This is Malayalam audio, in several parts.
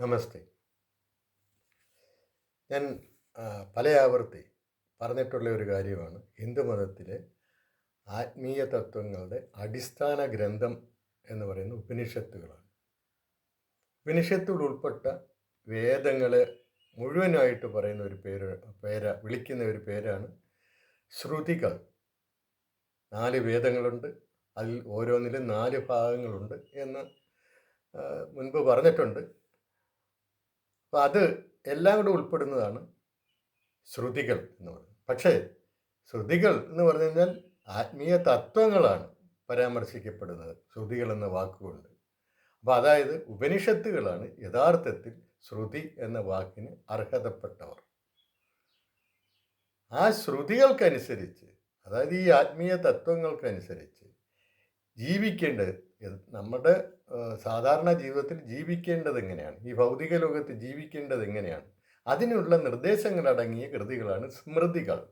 നമസ്തേ. ഞാൻ പല ആവർത്തി പറഞ്ഞിട്ടുള്ള ഒരു കാര്യമാണ്. ഹിന്ദുമതത്തിലെ ആത്മീയ തത്വങ്ങളുടെ അടിസ്ഥാന ഗ്രന്ഥം എന്ന് പറയുന്ന ഉപനിഷത്തുകളാണ്. ഉപനിഷത്തുകൾ ഉൾപ്പെട്ട വേദങ്ങളെ മുഴുവനായിട്ട് പറയുന്ന ഒരു പേര് പേര വിളിക്കുന്ന ഒരു പേരാണ് ശ്രുതികൾ. നാല് വേദങ്ങളുണ്ട്. അതിൽ ഓരോന്നിലും നാല് ഭാഗങ്ങളുണ്ട് എന്ന് മുൻപ് പറഞ്ഞിട്ടുണ്ട്. അപ്പോൾ അത് എല്ലാം കൂടെ ഉൾപ്പെടുന്നതാണ് ശ്രുതികൾ എന്ന് പറയുന്നത്. പക്ഷേ ശ്രുതികൾ എന്ന് പറഞ്ഞു കഴിഞ്ഞാൽ ആത്മീയ തത്വങ്ങളാണ് പരാമർശിക്കപ്പെടുന്നത് ശ്രുതികൾ എന്ന വാക്കുകൊണ്ട്. അപ്പോൾ അതായത് ഉപനിഷത്തുകളാണ് യഥാർത്ഥത്തിൽ ശ്രുതി എന്ന വാക്കിന് അർഹതപ്പെട്ടവർ. ആ ശ്രുതികൾക്കനുസരിച്ച് അതായത് ഈ ആത്മീയ തത്വങ്ങൾക്കനുസരിച്ച് ജീവിക്കേണ്ടത് നമ്മുടെ സാധാരണ ജീവിതത്തിൽ ജീവിക്കേണ്ടത് എങ്ങനെയാണ്? ഈ ഭൗതിക ലോകത്ത് ജീവിക്കേണ്ടത് എങ്ങനെയാണ്? അതിനുള്ള നിർദ്ദേശങ്ങളടങ്ങിയ കൃതികളാണ് സ്മൃതികൾ.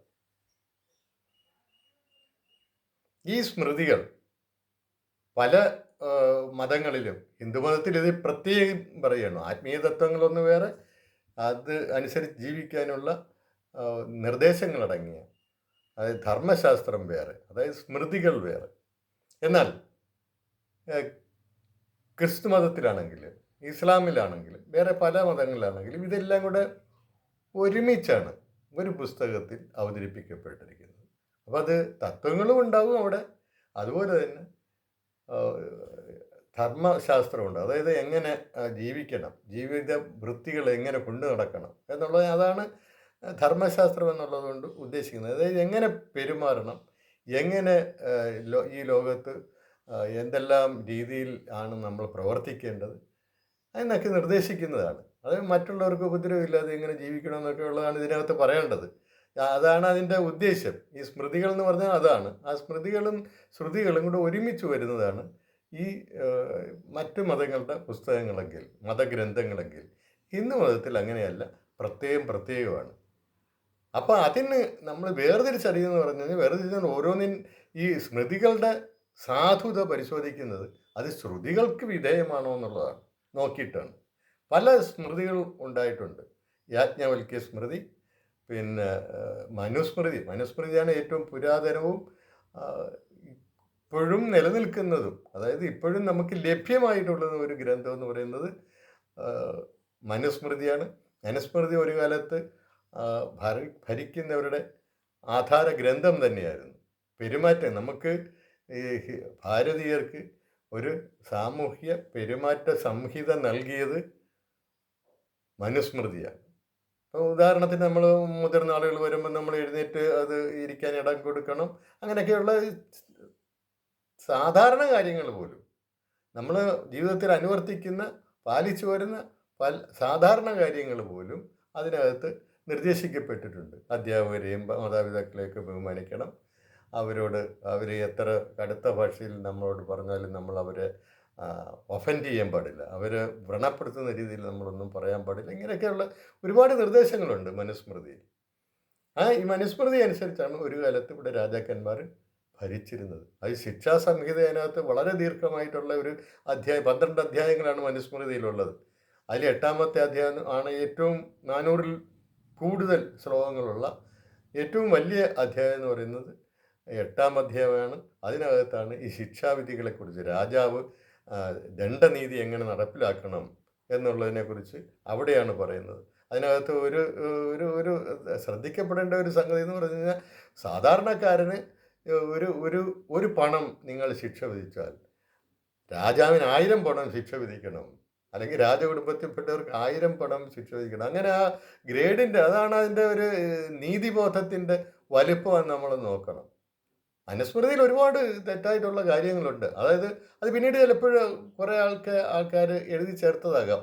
ഈ സ്മൃതികൾ പല മതങ്ങളിലും ഹിന്ദുമതത്തിൽ ഇത് പ്രത്യേകം പറയണം ആത്മീയ തത്വങ്ങളൊന്ന് വേറെ അത് അനുസരിച്ച് ജീവിക്കാനുള്ള നിർദ്ദേശങ്ങളടങ്ങിയ അതായത് ധർമ്മശാസ്ത്രം വേറെ അതായത് സ്മൃതികൾ വേറെ. എന്നാൽ ക്രിസ്തു മതത്തിലാണെങ്കിൽ ഇസ്ലാമിലാണെങ്കിൽ വേറെ പല മതങ്ങളിലാണെങ്കിലും ഇതെല്ലാം കൂടെ ഒരുമിച്ചാണ് ഒരു പുസ്തകത്തിൽ അവതരിപ്പിക്കപ്പെട്ടിരിക്കുന്നത്. അപ്പോൾ അത് തത്വങ്ങളും ഉണ്ടാവും അവിടെ. അതുപോലെ തന്നെ ധർമ്മശാസ്ത്രം ധർമ്മശാസ്ത്രമുണ്ട്. അതായത് എങ്ങനെ ജീവിക്കണം ജീവിത വൃത്തികൾ എങ്ങനെ കൊണ്ടു നടക്കണം എന്നുള്ളത് അതാണ് ധർമ്മശാസ്ത്രം എന്നുള്ളതുകൊണ്ട് ഉദ്ദേശിക്കുന്നത്. അതായത് എങ്ങനെ പെരുമാറണം എങ്ങനെ ഈ ലോകത്ത് എന്തെല്ലാം രീതിയിൽ ആണ് നമ്മൾ പ്രവർത്തിക്കേണ്ടത്? എന്നൊക്കെ നിർദ്ദേശിക്കുന്നതാണ്. അത് മറ്റുള്ളവർക്ക് ഉപദ്രവമില്ലാതെ എങ്ങനെ ജീവിക്കണം എന്നൊക്കെ ഉള്ളതാണ് ഇതിനകത്ത് പറയേണ്ടത്. അതാണ് അതിന്റെ ഉദ്ദേശ്യം ഈ സ്മൃതികൾ എന്ന് പറഞ്ഞാൽ അതാണ്. ആ സ്മൃതികളും ശ്രുതികളും കൂടെ ഒരുമിച്ച് വരുന്നതാണ് ഈ മറ്റു മതങ്ങളുടെ പുസ്തകങ്ങളെങ്കിൽ മതഗ്രന്ഥങ്ങളെങ്കിൽ. ഹിന്ദു മതത്തിൽ അങ്ങനെയല്ല. പ്രത്യേകം പ്രത്യേകമാണ്. അപ്പോൾ അതിന് നമ്മൾ വേർതിരിച്ചറിയുമെന്ന് പറഞ്ഞു കഴിഞ്ഞാൽ വേർതിരിച്ചാൽ ഓരോന്നിൻ ഈ സ്മൃതികളുടെ സാധുത പരിശോധിക്കുന്നത് അത് ശ്രുതികൾക്ക് വിധേയമാണോ എന്നുള്ളതാണ്. നോക്കിയിട്ടാണ്. പല സ്മൃതികൾ ഉണ്ടായിട്ടുണ്ട്. യാജ്ഞവൽക്യ സ്മൃതി പിന്നെ മനുസ്മൃതി. മനുസ്മൃതിയാണ് ഏറ്റവും പുരാതനവും ഇപ്പോഴും നിലനിൽക്കുന്നതും അതായത് ഇപ്പോഴും നമുക്ക് ലഭ്യമായിട്ടുള്ള ഒരു ഗ്രന്ഥം എന്ന് പറയുന്നത് മനുസ്മൃതിയാണ്. മനുസ്മൃതി ഒരു കാലത്ത് ഭരിക്കുന്നവരുടെ ആധാര ഗ്രന്ഥം തന്നെയായിരുന്നു. പെരുമാറ്റം. നമുക്ക് ഭാരതീയർക്ക് ഒരു സാമൂഹ്യ പെരുമാറ്റ സംഹിത നൽകിയത് മനുസ്മൃതിയാണ്. അപ്പോൾ ഉദാഹരണത്തിന് നമ്മൾ മുതിർന്ന ആളുകൾ വരുമ്പോൾ നമ്മൾ എഴുന്നേറ്റ് അത് ഇരിക്കാൻ ഇടം കൊടുക്കണം. അങ്ങനെയൊക്കെയുള്ള സാധാരണ കാര്യങ്ങൾ പോലും. നമ്മൾ ജീവിതത്തിൽ അനുവർത്തിക്കുന്ന പാലിച്ചു വരുന്ന പല സാധാരണ കാര്യങ്ങൾ പോലും അതിനകത്ത് നിർദ്ദേശിക്കപ്പെട്ടിട്ടുണ്ട്. അധ്യാപകരെയും മാതാപിതാക്കളെയൊക്കെ ബഹുമാനിക്കണം. അവരോട് അവർ എത്ര കടുത്ത ഭാഷയിൽ നമ്മളോട് പറഞ്ഞാലും നമ്മൾ അവരെ ഒഫൻഡ് ചെയ്യാൻ പാടില്ല. അവരെ വ്രണപ്പെടുത്തുന്ന രീതിയിൽ നമ്മളൊന്നും പറയാൻ പാടില്ല. ഇങ്ങനെയൊക്കെയുള്ള ഒരുപാട് നിർദ്ദേശങ്ങളുണ്ട് മനുസ്മൃതിയിൽ. ആ ഈ മനുസ്മൃതി അനുസരിച്ചാണ് ഒരു കാലത്ത് ഇവിടെ രാജാക്കന്മാർ ഭരിച്ചിരുന്നത്. അത് ശിക്ഷാ സംഹിത അതിനകത്ത് വളരെ ദീർഘമായിട്ടുള്ള ഒരു അധ്യായം പന്ത്രണ്ട് അധ്യായങ്ങളാണ് മനുസ്മൃതിയിലുള്ളത്. അതിൽ എട്ടാമത്തെ അധ്യായം ആണ് ഏറ്റവും നാനൂറിൽ കൂടുതൽ ശ്ലോകങ്ങളുള്ള ഏറ്റവും വലിയ അധ്യായം എന്ന് പറയുന്നത് എട്ടാം അധ്യായമാണ്. അതിനകത്താണ് ഈ ശിക്ഷാവിധികളെക്കുറിച്ച് രാജാവ് ദണ്ഡനീതി എങ്ങനെ നടപ്പിലാക്കണം എന്നുള്ളതിനെക്കുറിച്ച് അവിടെയാണ് പറയുന്നത്. അതിനകത്ത് ഒരു ഒരു ഒരു ശ്രദ്ധിക്കപ്പെടേണ്ട ഒരു സംഗതി എന്ന് പറഞ്ഞു കഴിഞ്ഞാൽ സാധാരണക്കാരന് ഒരു ഒരു ഒരു പണം നിങ്ങൾ ശിക്ഷ വിധിച്ചാൽ രാജാവിന് ആയിരം പണം ശിക്ഷ വിധിക്കണം അല്ലെങ്കിൽ രാജകുടുംബത്തിൽപ്പെട്ടവർക്ക് ആയിരം പണം ശിക്ഷ വിധിക്കണം. അങ്ങനെ ആ ഗ്രേഡിന്റെ അതാണ് അതിന്റെ ഒരു നീതിബോധത്തിന്റെ വലിപ്പം നമ്മൾ നോക്കണം. അനുസ്മൃതിയിൽ ഒരുപാട് തെറ്റായിട്ടുള്ള കാര്യങ്ങളുണ്ട്. അതായത് അത് പിന്നീട് ചിലപ്പോഴും കുറേ ആൾക്ക് ആൾക്കാർ എഴുതി ചേർത്തതാകാം.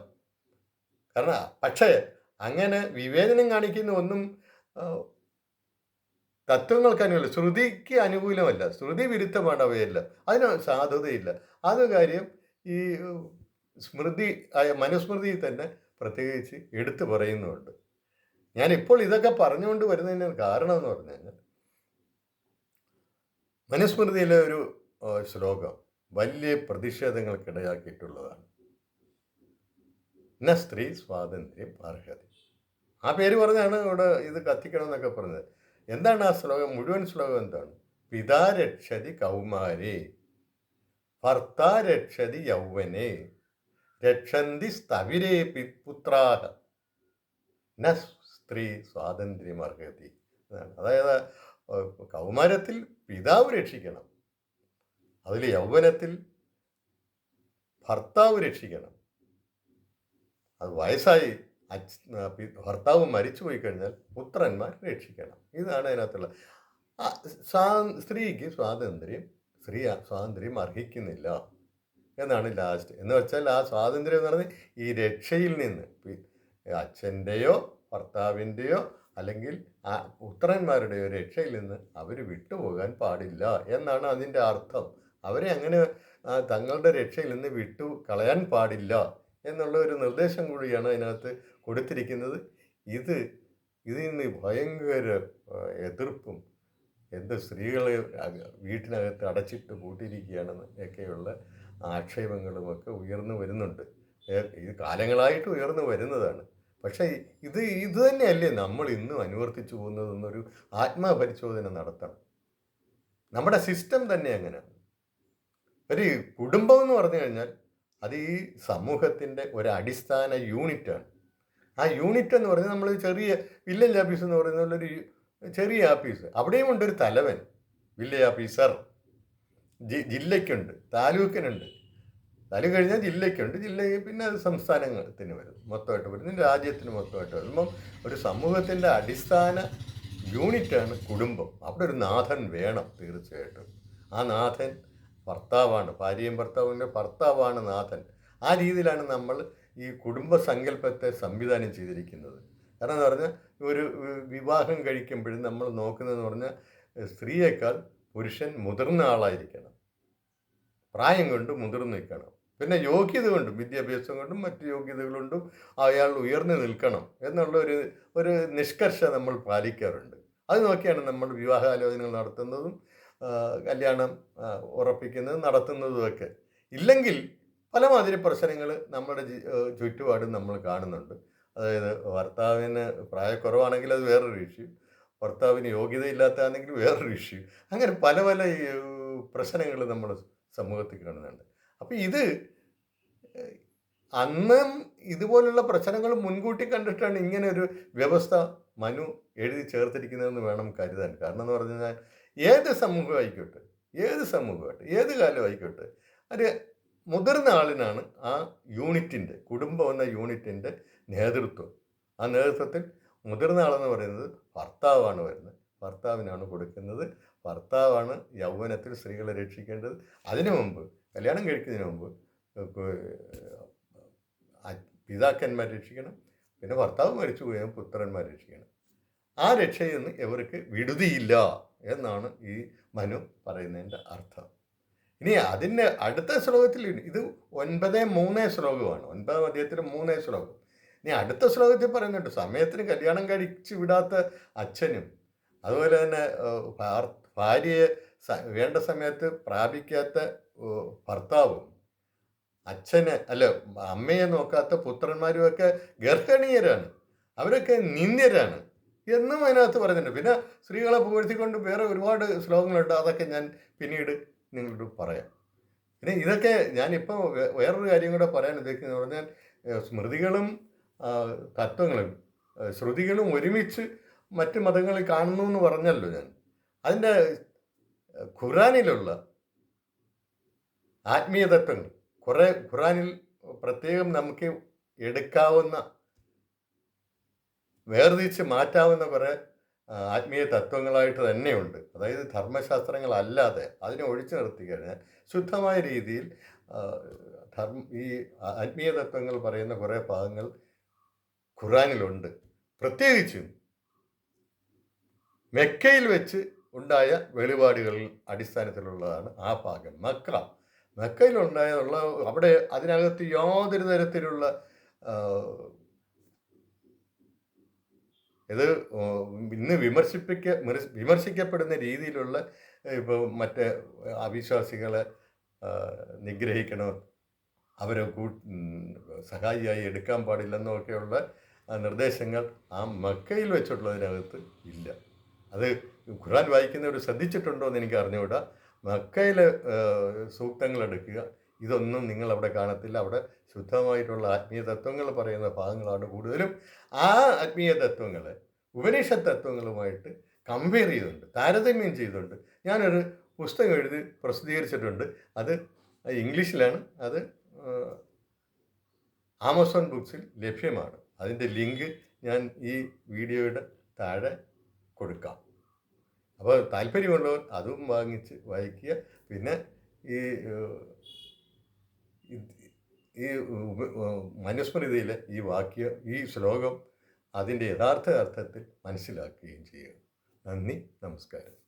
കാരണം പക്ഷേ അങ്ങനെ വിവേചനം കാണിക്കുന്ന ഒന്നും തത്വങ്ങൾക്ക് അനുകൂല ശ്രുതിക്ക് അനുകൂലമല്ല. ശ്രുതി വിരുദ്ധമാണ് അവയെല്ലാം. അതിന് സാധുതയില്ല. അത് കാര്യം ഈ സ്മൃതി ആയ മനുസ്മൃതിയിൽ തന്നെ പ്രത്യേകിച്ച് എടുത്തു പറയുന്നുണ്ട്. ഞാനിപ്പോൾ ഇതൊക്കെ പറഞ്ഞുകൊണ്ട് വരുന്നതിന് കാരണം എന്ന് പറഞ്ഞു കഴിഞ്ഞാൽ മനുസ്മൃതിയിലെ ഒരു ശ്ലോകം വലിയ പ്രതിഷേധങ്ങൾക്കിടയാക്കിയിട്ടുള്ളതാണ്. ന സ്ത്രീ സ്വാതന്ത്ര്യം അർഹതി. ആ പേര് പറഞ്ഞാണ് ഇവിടെ ഇത് കത്തിക്കണമെന്നൊക്കെ പറഞ്ഞത്. എന്താണ് ആ ശ്ലോകം? മുഴുവൻ ശ്ലോകം എന്താണ്? പിതാ രക്ഷതി കൗമാരേ ഭർത്താ രക്ഷതി യൗവനെ രക്ഷന്തി സ്ഥവിരേ പുത്രാഹ. ന സ്ത്രീ സ്വാതന്ത്ര്യം അർഹതി. അതായത് കൗമാരത്തിൽ പിതാവ് രക്ഷിക്കണം. അതിൽ യൗവനത്തിൽ ഭർത്താവ് രക്ഷിക്കണം. അത് വയസ്സായി ഭർത്താവ് മരിച്ചുപോയി കഴിഞ്ഞാൽ പുത്രന്മാർ രക്ഷിക്കണം. ഇതാണ് അതിനകത്തുള്ള. സ്വാ- സ്ത്രീക്ക് സ്വാതന്ത്ര്യം സ്ത്രീ സ്വാതന്ത്ര്യം അർഹിക്കുന്നില്ല എന്നാണ് ലാസ്റ്റ് എന്ന് വെച്ചാൽ ആ സ്വാതന്ത്ര്യം എന്ന് പറഞ്ഞാൽ ഈ രക്ഷയിൽ നിന്ന്. അച്ഛന്റെയോ ഭർത്താവിന്റെയോ അല്ലെങ്കിൽ ആ പുത്രന്മാരുടെയോ രക്ഷയിൽ നിന്ന് അവർ വിട്ടുപോകാൻ പാടില്ല എന്നാണ് അതിന്റെ അർത്ഥം. അവരെ അങ്ങനെ തങ്ങളുടെ രക്ഷയിൽ നിന്ന് വിട്ടു കളയാൻ പാടില്ല എന്നുള്ള ഒരു നിർദ്ദേശം കൂടിയാണ് അതിനകത്ത് കൊടുത്തിരിക്കുന്നത്. ഇത് ഇതിൽ നിന്ന് ഭയങ്കര എതിർപ്പും എന്ത് സ്ത്രീകളെ വീട്ടിനകത്ത് അടച്ചിട്ട് പൂട്ടിയിരിക്കുകയാണെന്ന് ഒക്കെയുള്ള ആക്ഷേപങ്ങളുമൊക്കെ ഉയർന്നു വരുന്നുണ്ട്. ഇത് കാലങ്ങളായിട്ട് ഉയർന്നു വരുന്നതാണ്. പക്ഷേ ഇത് ഇത് തന്നെയല്ലേ നമ്മൾ ഇന്നും അനുവർത്തിച്ചു പോകുന്നതെന്നൊരു ആത്മപരിശോധന നടത്തണം. നമ്മുടെ സിസ്റ്റം തന്നെ അങ്ങനെയാണ് ഒരു കുടുംബം എന്ന് പറഞ്ഞു കഴിഞ്ഞാൽ അത് ഈ സമൂഹത്തിന്റെ ഒരു അടിസ്ഥാന യൂണിറ്റാണ്. ആ യൂണിറ്റ് എന്ന് പറഞ്ഞാൽ നമ്മൾ ചെറിയ വില്ലേജ് ഓഫീസ് എന്ന് പറയുന്ന ഒരു ചെറിയ ആഫീസ് അവിടെയും ഉണ്ട് ഒരു തലവൻ. Village officer. ജി ജില്ലയ്ക്കുണ്ട്. താലൂക്കിനുണ്ട്. താലൂക്ക് കഴിഞ്ഞാൽ ജില്ലയ്ക്കുണ്ട്. ജില്ലയിൽ പിന്നെ അത് സംസ്ഥാനത്തിന് വരും. മൊത്തമായിട്ട് വരും. രാജ്യത്തിന് മൊത്തമായിട്ട് വരുമ്പം ഒരു സമൂഹത്തിന്റെ അടിസ്ഥാന യൂണിറ്റാണ് കുടുംബം. അവിടെ ഒരു നാഥൻ വേണം തീർച്ചയായിട്ടും. ആ നാഥൻ ഭർത്താവാണ്. ഭാര്യയും ഭർത്താവിന്റെ ഭർത്താവാണ് നാഥൻ. ആ രീതിയിലാണ് നമ്മൾ ഈ കുടുംബ സങ്കല്പത്തെ സംവിധാനം ചെയ്തിരിക്കുന്നത്. കാരണം എന്ന് പറഞ്ഞാൽ ഒരു വിവാഹം കഴിക്കുമ്പോഴും നമ്മൾ നോക്കുന്നതെന്ന് പറഞ്ഞാൽ സ്ത്രീയേക്കാൾ പുരുഷൻ മുതിർന്ന ആളായിരിക്കണം. പ്രായം കൊണ്ട് മുതിർന്ന് നിൽക്കണം. പിന്നെ യോഗ്യത കൊണ്ടും വിദ്യാഭ്യാസം കൊണ്ടും മറ്റ് യോഗ്യതകൾ കൊണ്ടും അയാൾ ഉയർന്നു നിൽക്കണം എന്നുള്ള ഒരു ഒരു നിഷ്കർഷ നമ്മൾ പാലിക്കാറുണ്ട്. അത് നോക്കിയാണ് നമ്മൾ വിവാഹാലോചനകൾ നടത്തുന്നതും കല്യാണം ഉറപ്പിക്കുന്നതും നടത്തുന്നതുമൊക്കെ ഇല്ലെങ്കിൽ പലമാതിരി പ്രശ്നങ്ങൾ നമ്മുടെ ചുറ്റുപാടും നമ്മൾ കാണുന്നുണ്ട്. അതായത് ഭർത്താവിന് പ്രായക്കുറവാണെങ്കിൽ അത് വേറൊരു ഇഷ്യൂ ഭർത്താവിന് യോഗ്യതയില്ലാത്തതാണെങ്കിൽ വേറൊരു ഇഷ്യൂ. അങ്ങനെ പല പല പ്രശ്നങ്ങൾ നമ്മൾ സമൂഹത്തിൽ കാണുന്നുണ്ട്. അപ്പം ഇത് അന്നും ഇതുപോലുള്ള പ്രശ്നങ്ങൾ മുൻകൂട്ടി കണ്ടിട്ടാണ് ഇങ്ങനെ ഒരു വ്യവസ്ഥ മനു എഴുതി ചേർത്തിരിക്കുന്നതെന്ന് വേണം കരുതാൻ. കാരണം എന്ന് പറഞ്ഞു കഴിഞ്ഞാൽ ഏത് സമൂഹം ആയിക്കോട്ടെ ഏത് സമൂഹമായിട്ട് ഏത് കാലം ആയിക്കോട്ടെ അത് മുതിർന്ന ആളിനാണ് ആ യൂണിറ്റിന്റെ കുടുംബം എന്ന യൂണിറ്റിന്റെ നേതൃത്വം. ആ നേതൃത്വത്തിൽ മുതിർന്ന ആളെന്ന് പറയുന്നത് ഭർത്താവാണ് വരുന്നത്. ഭർത്താവിനാണ് കൊടുക്കുന്നത്. ഭർത്താവാണ് യൗവനത്തിൽ സ്ത്രീകളെ രക്ഷിക്കേണ്ടത്. അതിനു മുമ്പ് കല്യാണം കഴിക്കുന്നതിന് മുമ്പ് പിതാക്കന്മാർ രക്ഷിക്കണം. പിന്നെ ഭർത്താവ് മരിച്ചു പോയാൽ പുത്രന്മാർ രക്ഷിക്കണം. ആ രക്ഷയിൽ നിന്ന് ഇവർക്ക് വിടുതിയില്ല എന്നാണ് ഈ മനു പറയുന്നതിന്റെ അർത്ഥം. ഇനി അതിന്റെ അടുത്ത ശ്ലോകത്തിൽ ഇത് ഒൻപത് മൂന്നേ ശ്ലോകമാണ്. ഒൻപതാം അദ്ദേഹത്തിന് മൂന്നേ ശ്ലോകം. ഇനി അടുത്ത ശ്ലോകത്തിൽ പറയുന്നുണ്ട് സമയത്തിന് കല്യാണം കഴിച്ചു വിടാത്ത അച്ഛനും അതുപോലെ തന്നെ ഭാര്യയെ വേണ്ട സമയത്ത് പ്രാപിക്കാത്ത ഭർത്താവും അച്ഛനെ അല്ല അമ്മയെ നോക്കാത്ത പുത്രന്മാരുമൊക്കെ ഗർഭണീയരാണ് അവരൊക്കെ നിന്ദ്യരാണ് എന്നും അതിനകത്ത് പറയുന്നുണ്ട്. പിന്നെ സ്ത്രീകളെ പുകഴ്ത്തിക്കൊണ്ട് വേറെ ഒരുപാട് ശ്ലോകങ്ങളുണ്ട്. അതൊക്കെ ഞാൻ പിന്നീട് നിങ്ങളോട് പറയാം. പിന്നെ ഇതൊക്കെ ഞാനിപ്പോൾ വേറൊരു കാര്യം കൂടെ പറയാൻ ഉദ്ദേശിക്കുന്നത് പറഞ്ഞാൽ സ്മൃതികളും തത്വങ്ങളും ശ്രുതികളും ഒരുമിച്ച് മറ്റ് മതങ്ങളിൽ കാണുന്നു എന്ന് പറഞ്ഞല്ലോ ഞാൻ. അതിന്റെ ഖുറാനിലുള്ള ആത്മീയതത്വങ്ങൾ. കുറേ ഖുറാനിൽ പ്രത്യേകം നമുക്ക് എടുക്കാവുന്ന വേർതിരിച്ച് മാറ്റാവുന്ന കുറേ ആത്മീയ തത്വങ്ങളായിട്ട് തന്നെയുണ്ട്. അതായത് ധർമ്മശാസ്ത്രങ്ങളല്ലാതെ അതിനെ ഒഴിച്ചു നിർത്തി കഴിഞ്ഞാൽ ശുദ്ധമായ രീതിയിൽ ധർമ്മ ഈ ആത്മീയ തത്വങ്ങൾ പറയുന്ന കുറേ ഭാഗങ്ങൾ ഖുറാനിലുണ്ട് പ്രത്യേകിച്ചും മെക്കയിൽ വെച്ച് ഉണ്ടായ വെളിപാടുകളിൽ അടിസ്ഥാനത്തിലുള്ളതാണ് ആ ഭാഗം. മക്ക. മക്കയിലുണ്ടായുള്ള അവിടെ അതിനകത്ത് യാതൊരു തരത്തിലുള്ള ഇത് ഇന്ന് വിമർശിപ്പിക്ക വിമർശിക്കപ്പെടുന്ന രീതിയിലുള്ള ഇപ്പോൾ മറ്റേ അവിശ്വാസികളെ നിഗ്രഹിക്കണോ? അവരെ കൂ സഹായിയായി എടുക്കാൻ പാടില്ലെന്നൊക്കെയുള്ള നിർദ്ദേശങ്ങൾ ആ മക്കയിൽ വെച്ചിട്ടുള്ളതിനകത്ത് ഇല്ല. അത് ഖുർആൻ വായിക്കുന്നവർ ശ്രദ്ധിച്ചിട്ടുണ്ടോ എന്ന് എനിക്ക് അറിഞ്ഞുകൂടാ. മക്കയിൽ സൂക്തങ്ങൾ എടുക്കുക. ഇതൊന്നും നിങ്ങൾ അവിടെ കാണത്തില്ല. അവിടെ ശുദ്ധമായിട്ടുള്ള ആത്മീയ തത്വങ്ങൾ പറയുന്ന ഭാഗങ്ങളാണ് കൂടുതലും. ആ ആത്മീയ തത്വങ്ങൾ ഉപനിഷത്ത് തത്വങ്ങളുമായിട്ട് കമ്പയർ ചെയ്തിട്ടുണ്ട് താരതമ്യം ചെയ്തിട്ടുണ്ട് ഞാനൊരു പുസ്തകം എഴുതി പ്രസിദ്ധീകരിച്ചിട്ടുണ്ട്. അത് ഇംഗ്ലീഷിലാണ്. അത് ആമസോൺ ബുക്സിൽ ലഭ്യമാണ്. അതിന്റെ ലിങ്ക് ഞാൻ ഈ വീഡിയോയുടെ താഴെ കൊടുക്കാം. അപ്പോൾ താല്പര്യമുള്ളവർ അതും വാങ്ങിച്ച് വായിക്കുക. പിന്നെ ഈ ഈ മനുസ്മൃതിയിൽ ഈ വാക്യം ഈ ശ്ലോകം അതിന്റെ യഥാർത്ഥ അർത്ഥത്തിൽ മനസ്സിലാക്കുകയും ചെയ്യുക. നന്ദി നമസ്കാരം.